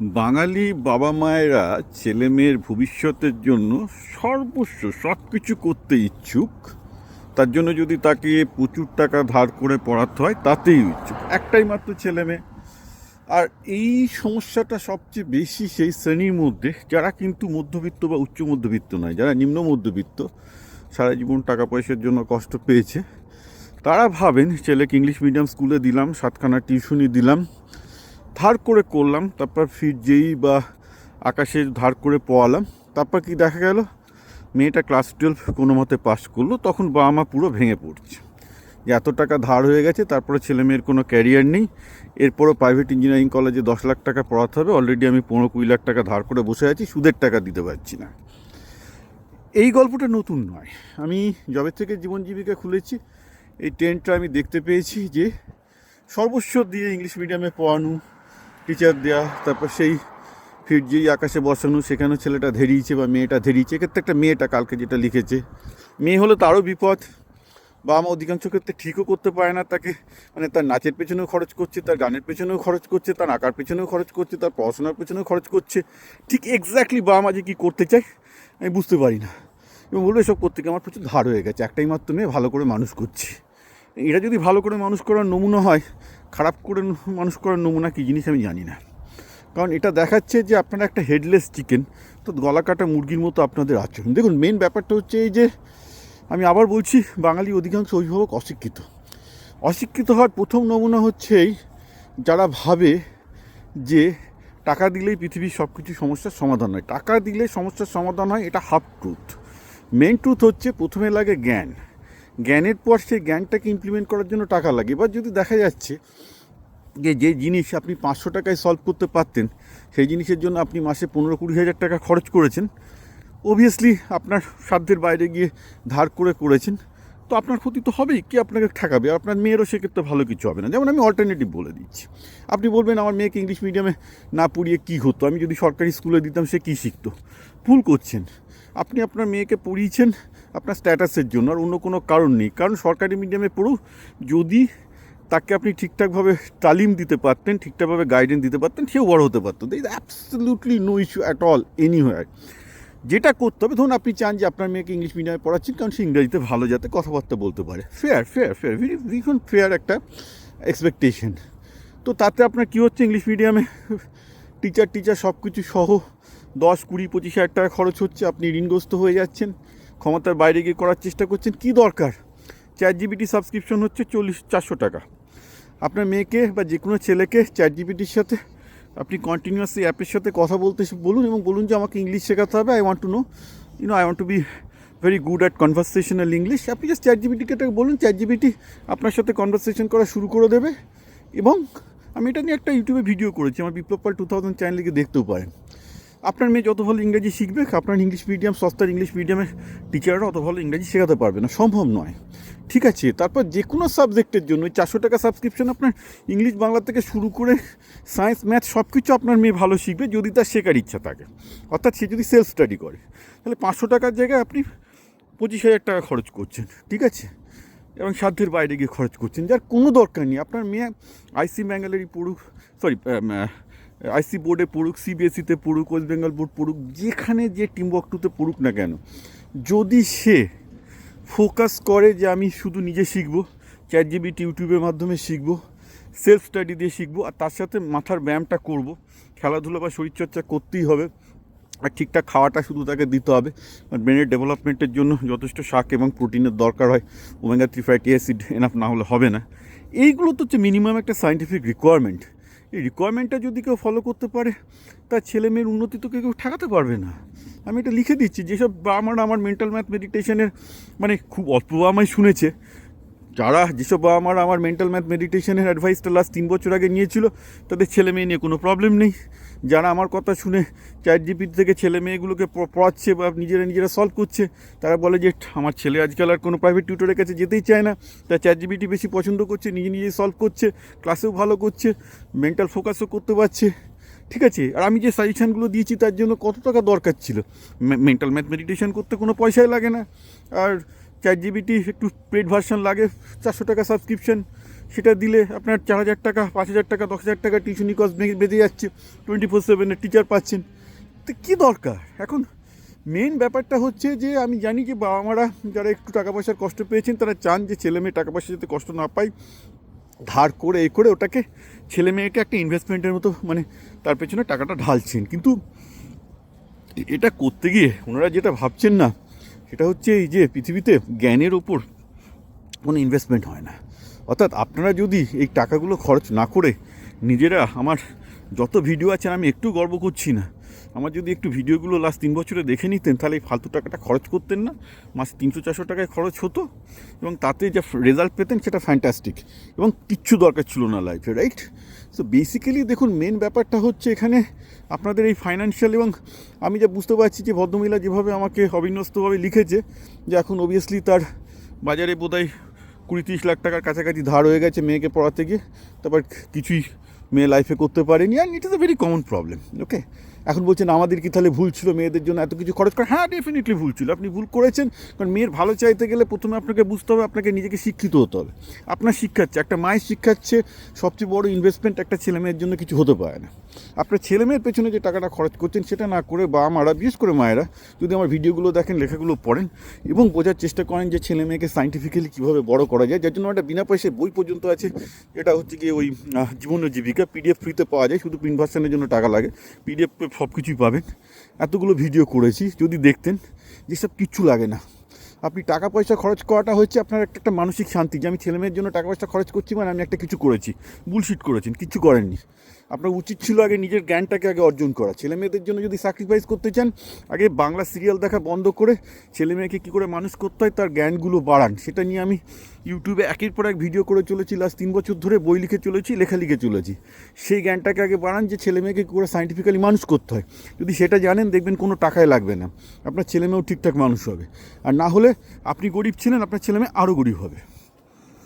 বাঙালি বাবা মায়েরা ছেলে মেয়ের ভবিষ্যতের জন্য সর্বস্ব সব কিছু করতে ইচ্ছুক। তার জন্য যদি তাকে প্রচুর টাকা ধার করে পড়াতে হয়, তাতেই ইচ্ছুক। একটাই মাত্র ছেলে মেয়ে। আর এই সমস্যাটা সবচেয়ে বেশি সেই শ্রেণির মধ্যে, যারা কিন্তু মধ্যবিত্ত বা উচ্চ মধ্যবিত্ত নয়, যারা নিম্ন মধ্যবিত্ত, সারা জীবন টাকা পয়সার জন্য কষ্ট পেয়েছে, তারা ভাবেন, ছেলেকে ইংলিশ মিডিয়াম স্কুলে দিলাম, সাতখানা টিউশনি দিলাম। ধার করে করলাম, তারপর ফির যেই বা আকাশে ধার করে পড়ালাম তারপর কি দেখা গেল? মেয়েটা ক্লাস টুয়েলভ কোনো মতে পাস করল, তখন বাবা মা পুরো ভেঙে পড়ছে। যে এত টাকা ধার হয়ে গেছে, তারপরে ছেলে মেয়ের কোনো ক্যারিয়ার নেই, এরপরও প্রাইভেট ইঞ্জিনিয়ারিং কলেজে দশ লাখ টাকা পড়াতে হবে অলরেডি আমি পনেরো কুড়ি লাখ টাকা ধার করে বসে আছি, সুদের টাকা দিতে পারছি না। এই গল্পটা নতুন নয়। আমি জবের থেকে জীবন জীবিকা খুলেছি, এই ট্রেন্ডটা আমি দেখতে পেয়েছি যে সর্বস্ব দিয়ে ইংলিশ মিডিয়ামে পড়ানো টিচার দেওয়া তারপর সেই ফির যেই আকাশে বসানো সেখানেও ছেলেটা ধেরিয়েছে বা মেয়েটা ধেরিয়েছে। এক্ষেত্রে একটা মেয়েটা কালকে যেটা লিখেছে, মেয়ে হলে তারও বিপদ বা আমার অধিকাংশ ক্ষেত্রে ঠিকও করতে পারে না তাকে মানে তার নাচের পেছনেও খরচ করছে, তার গানের পেছনেও খরচ করছে, তার আঁকার পেছনেও খরচ করছে, তার পড়াশোনার পেছনেও খরচ করছে। ঠিক এক্স্যাক্টলি বাবা মা যে কী করতে চায়, আমি বুঝতে পারি না। এবং বলব, এসব করতে গিয়ে আমার প্রচুর ধার হয়ে গেছে, একটাই মাত্র মেয়ে, ভালো করে মানুষ করছি। এটা যদি ভালো করে মানুষ করার নমুনা হয়, খারাপ করে মানুষ করার নমুনা কী জিনিস আমি জানি না। কারণ এটা দেখাচ্ছে যে আপনারা একটা হেডলেস চিকেন তো গলা কাটা মুরগির মতো আপনাদের আচরণ। দেখুন মেন ব্যাপারটা হচ্ছে এই যে, আমি আবার বলছি, বাঙালি অধিকাংশ অভিভাবক অশিক্ষিত। অশিক্ষিত হওয়ার প্রথম নমুনা হচ্ছে এই, যারা ভাবে যে টাকা দিলেই পৃথিবীর সব কিছু সমস্যার সমাধান হয়। টাকা দিলে সমস্যার সমাধান হয়, এটা হাফ ট্রুথ মেন ট্রুথ হচ্ছে প্রথমে লাগে জ্ঞান। জ্ঞানের পর সেই জ্ঞানটাকে ইমপ্লিমেন্ট করার জন্য টাকা লাগে। এবার যদি দেখা যাচ্ছে যে যে জিনিস আপনি পাঁচশো টাকায় সলভ করতে পারতেন, সেই জিনিসের জন্য আপনি মাসে পনেরো কুড়ি হাজার টাকা খরচ করেছেন অবভিয়াসলি আপনার সাধ্যের বাইরে গিয়ে ধার করে করেছেন, তো আপনার ক্ষতি তো হবেই, কি আপনাকে ঠেকাবে? আপনার মেয়েরও সেক্ষেত্রে ভালো কিছু হবে না। যেমন আমি অল্টারনেটিভ বলে দিচ্ছি। আপনি বলবেন, আমার মেয়েকে ইংলিশ মিডিয়ামে না পড়িয়ে কী হতো? আমি যদি সরকারি স্কুলে দিতাম, সে কী শিখতো? ভুল করছেন। আপনি আপনার মেয়েকে পড়িয়েছেন আপনার স্ট্যাটাসের জন্য আর অন্য কোনো কারণ নেই। কারণ সরকারি মিডিয়ামে পড়ুক, যদি তাকে আপনি ঠিকঠাকভাবে তালিম দিতে পারতেন, ঠিকঠাকভাবে গাইডেন্স দিতে পারতেন, সেও বড় হতে পারতো। দের absolutely no issue at all anywhere যেটা করতে হবে, ধরুন আপনি চান যে আপনার মেয়েকে ইংলিশ মিডিয়ামে পড়াচ্ছেন, কারণ সে ইংরেজিতে ভালো যাতে কথাবার্তা বলতে পারে। ফেয়ার ফেয়ার ফেয়ার ভেরি ভীষণ ফেয়ার একটা এক্সপেকটেশন তো তাতে আপনার কী হচ্ছে? ইংলিশ মিডিয়ামে টিচার টিচার সব কিছু সহ দশ, কুড়ি, পঁচিশ হাজার টাকা খরচ হচ্ছে, আপনি ঋণগ্রস্ত হয়ে যাচ্ছেন। ক্ষমতার বাইরে গিয়ে করার চেষ্টা করছেন, কি দরকার? চ্যাট জিবিটি সাবস্ক্রিপশন হচ্ছে চল্লিশ, চারশো টাকা। আপনার মেয়েকে বা যে কোনো ছেলেকে চ্যাট জিবিটির সাথে আপনি কন্টিনিউয়াসলি অ্যাপের সাথে কথা বলতে বলুন এবং বলুন যে আমাকে ইংলিশ শেখাতে হবে। I want to know you know I want to be very good at conversational English আপনি জাস্ট চ্যাট জিবিটিকে বলুন চ্যাট জিবিটি আপনার সাথে কনভারসেশন করা শুরু করে দেবে। এবং আমি এটা নিয়ে একটা ইউটিউবে ভিডিও করেছি, আমার বিপ্লব পাল টু থাউজেন্ড চ্যানেলে দেখতেও পারেন। আপনার মেয়ে যত ভালো ইংরেজি শিখবে, আপনার ইংলিশ মিডিয়াম সস্তার ইংলিশ মিডিয়ামের টিচাররা অত ভালো ইংরেজি শেখাতে পারবে না, সম্ভব নয়। ঠিক আছে, তারপর যে কোনো সাবজেক্টের জন্য ওই চারশো টাকা সাবস্ক্রিপশন আপনার ইংলিশ বাংলা থেকে শুরু করে সায়েন্স ম্যাথ সব কিছু আপনার মেয়ে ভালো শিখবে যদি তার শেখার ইচ্ছা থাকে। অর্থাৎ সে যদি সেলফ স্টাডি করে। তাহলে পাঁচশো টাকার জায়গায় আপনি পঁচিশ হাজার টাকা খরচ করছেন, ঠিক আছে? এবং সাধ্যের বাইরে গিয়ে খরচ করছেন, যার কোনো দরকার নেই। আপনার মেয়ে আইসি ব্যাঙ্গালোরই পড়ুক সরি আইসি বোর্ডে পড়ুক সিবিএসসিতে পড়ুক ওয়েস্ট বেঙ্গল বোর্ড পড়ুক, যেখানে যে টিম ওয়ার্কটুতে পড়ুক না কেন, যদি সে ফোকাস করে যে আমি শুধু নিজে শিখব চ্যাট জিবি ইউটিউবের মাধ্যমে শিখব সেলফ স্টাডি দিয়ে শিখব, আর তার সাথে মাথার ব্যায়ামটা করব, খেলাধুলা বা শরীরচর্চা করতেই হবে, আর ঠিকঠাক খাওয়াটা শুধু তাকে দিতে হবে, আর ব্রেনের ডেভেলপমেন্টের জন্য যথেষ্ট শাক এবং প্রোটিনের দরকার হয় omega three fatty acid enough না হলে হবে না। এইগুলো তো হচ্ছে মিনিমাম একটা সাইন্টিফিক রিকোয়ারমেন্ট এই রিকোয়ারমেন্টটা যদি কেউ ফলো করতে পারে, তার ছেলে মেয়ের উন্নতি তো কেউ ঠেকাতে পারবে না। আমি এটা লিখে দিচ্ছি, যেসব আমার মারা আমার মেন্টাল ম্যাথ মেডিটেশনের মানে খুব অল্প আমায় শুনেছে যারা যেসব বাবা মারা আমার মেন্টাল ম্যাথ মেডিটেশনের অ্যাডভাইসটা লাস্ট তিন বছর আগে নিয়েছিল, তাদের ছেলে মেয়ে নিয়ে কোনো প্রবলেম নেই। যারা আমার কথা শুনে চ্যাট জিপিটি থেকে ছেলে মেয়েগুলোকে পড়াচ্ছে বা নিজেরা নিজেরা সলভ করছে, তারা বলে যে আমার ছেলে আজকাল আর কোনো প্রাইভেট টিউটরের কাছে যেতেই চায় না। তা চ্যাট জিপিটি বেশি পছন্দ করছে, নিজে নিজেই সলভ করছে ক্লাসেও ভালো করছে মেন্টাল ফোকাসও করতে পারছে। ঠিক আছে? আর আমি যে সাজেশানগুলো দিয়েছি, তার জন্য কত টাকা দরকার ছিল? মেন্টাল ম্যাথ মেডিটেশন করতে কোনো পয়সাই লাগে না। আর চ্যাট জিবিটি একটু পেড ভার্সন লাগে, চারশো টাকা সাবস্ক্রিপশন সেটা দিলে আপনার চার হাজার টাকা, পাঁচ হাজার টাকা, দশ হাজার টাকা টিউশনি কস্ট বেঁধে যাচ্ছে টোয়েন্টি ফোর সেভেনের টিচার পাচ্ছেন। তো কী দরকার? এখন মেন ব্যাপারটা হচ্ছে যে, আমি জানি যে বাবা মারা যারা একটু টাকা পয়সার কষ্ট পেয়েছেন, তারা চান যে ছেলে মেয়ে টাকা পয়সা যাতে কষ্ট না পায়, ধার করে, এ করে ওটাকে ছেলে মেয়েকে একটা ইনভেস্টমেন্টের মতো মানে তার পেছনে টাকাটা ঢালছেন। কিন্তু এটা করতে গিয়ে ওনারা যেটা ভাবছেন না সেটা হচ্ছে এই যে পৃথিবীতে জ্ঞানের ওপর কোনো ইনভেস্টমেন্ট হয় না। অর্থাৎ আপনারা যদি এই টাকাগুলো খরচ না করে নিজেরা আমার যত ভিডিও আছে আমি একটু গর্ব করছি না। আমার যদি একটু ভিডিওগুলো লাস্ট তিন বছরে দেখে নিতেন, তাহলে এই ফালতু টাকাটা খরচ করতেন না। মাসে তিনশো চারশো টাকায় খরচ হতো। এবং তাতে যা রেজাল্ট পেতেন সেটা ফ্যান্টাস্টিক এবং কিচ্ছু দরকার ছিল না লাইফে রাইট সো বেসিক্যালি দেখুন মেন ব্যাপারটা হচ্ছে এখানে আপনাদের এই ফাইন্যান্সিয়াল এবং আমি যা বুঝতে পারছি যে ভদ্রমহিলা যেভাবে আমাকে অবিন্যস্তভাবে লিখেছে, যে এখন অবভিয়াসলি তার বাজারে বোধহয় কুড়ি তিরিশ লাখ টাকার কাছাকাছি ধার হয়ে গেছে মেয়েকে পড়াতে গিয়ে। তারপর কিছুই মেয়ে লাইফে করতে পারেনি। And it is a very common problem okay এখন বলছেন আমাদের কি তাহলে ভুল ছিল মেয়েদের জন্য এত কিছু খরচ করা? হ্যাঁ ডেফিনেটলি ভুল ছিল। আপনি ভুল করেছেন, কারণ মেয়ের ভালো চাইতে গেলে প্রথমে আপনাকে বুঝতে হবে, আপনাকে নিজেকে শিক্ষিত হতে হবে। আপনার শিক্ষাচ্ছে একটা মায়ের শিক্ষাচ্ছে সবচেয়ে বড় ইনভেস্টমেন্ট একটা ছেলে মেয়ের জন্য কিছু হতে পারে না। আপনার ছেলে মেয়ের পেছনে যে টাকাটা খরচ করছেন সেটা না করে বাবা মারা বিশেষ করে মায়েরা যদি আমার ভিডিওগুলো দেখেন, লেখাগুলো পড়েন এবং বোঝার চেষ্টা করেন যে ছেলে মেয়েকে সাইন্টিফিক্যালি কীভাবে বড় করা যায়, যার জন্য একটা বিনা পয়সায় বই পর্যন্ত আছে। এটা হচ্ছে গিয়ে ওই জীবন জীবিকা। পিডিএফ ফ্রিতে পাওয়া যায়, শুধু প্রিন্ট ভার্সানের জন্য টাকা লাগে। পিডিএফ সব কিছুই পাবেন। এতগুলো ভিডিও করেছি, যদি দেখতেন যেসব কিচ্ছু লাগে না। আপনি টাকা পয়সা খরচ করাটা হচ্ছে আপনার একটা একটা মানসিক শান্তি যে আমি ছেলে মেয়ের জন্য টাকা পয়সা খরচ করছি মানে আমি একটা কিছু করেছি। বুলশিট করেছেন কিচ্ছু করেননি। আপনার উচিত ছিল আগে নিজের জ্ঞানটাকে আগে অর্জন করা। ছেলে মেয়েদের জন্য যদি স্যাক্রিফাইস করতে চান, আগে বাংলা সিরিয়াল দেখা বন্ধ করে ছেলে মেয়েকে কী করে মানুষ করতে হয়, তার জ্ঞানগুলো বাড়ান। সেটা নিয়ে আমি ইউটিউবে একের পর এক ভিডিও করে চলেছি। লাস্ট তিন বছর ধরে বই লিখে চলেছি লেখা লিখে চলেছি। সেই জ্ঞানটাকে আগে বাড়ান যে ছেলে মেয়েকে কী করে সাইন্টিফিক্যালি মানুষ করতে হয়। যদি সেটা জানেন, দেখবেন কোনো টাকায় লাগবে না। আপনার ছেলে মেয়েও ঠিকঠাক মানুষ হবে। আর না হলে আপনি গরিব ছিলেন, আপনার ছেলে মেয়ে আরও গরিব হবে।